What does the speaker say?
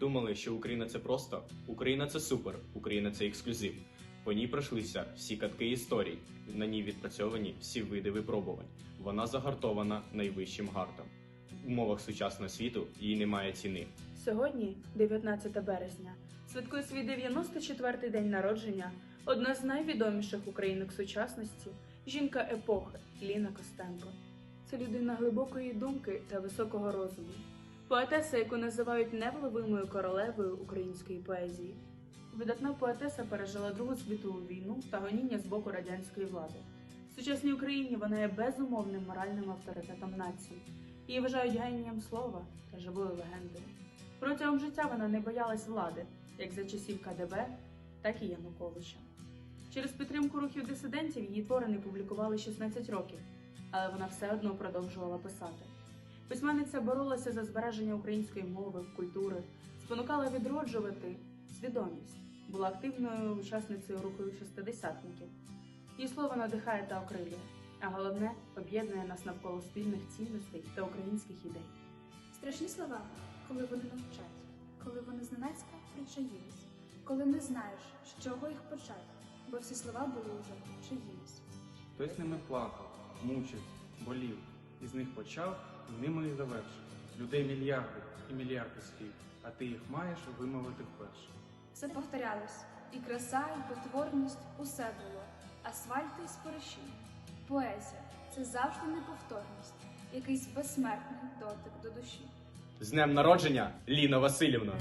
Думали, що Україна це просто? Україна це супер, Україна це ексклюзив. По ній пройшлися всі катки історій. На ній відпрацьовані всі види випробувань. Вона загартована найвищим гартом. В умовах сучасного світу їй немає ціни. Сьогодні, 19 березня, святкує свій 94-й день народження одна з найвідоміших українок сучасності, жінка епохи Ліна Костенко. Це людина глибокої думки та високого розуму, поетеса, яку називають невловимою королевою української поезії. Видатна поетеса пережила Другу світову війну та гоніння з боку радянської влади. В сучасній Україні вона є безумовним моральним авторитетом нації. Її вважають генієм слова та живою легендою. Протягом життя вона не боялась влади, як за часів КДБ, так і Януковича. Через підтримку рухів дисидентів її твори не публікували 16 років, але вона все одно продовжувала писати. Письменниця боролася за збереження української мови, культури, спонукала відроджувати свідомість, була активною учасницею руху шестидесятників. Її слово надихає та окрилює, а головне об'єднує нас навколо спільних цінностей та українських ідей. Страшні слова, коли вони навчать, коли вони зненацька причаїлись, коли не знаєш, з чого їх почати, бо всі слова були уже чиїмсь. Хтось ними плакав, мучився, болів, і з них почав, і ними і завершив. Людей мільярди і мільярди слів, а ти їх маєш вимовити вперше. Все повторялось, і краса, і потворність усе було, асфальти і спориші. Поезія це завжди неповторність, якийсь безсмертний дотик до душі. З днем народження, Ліна Васильівна!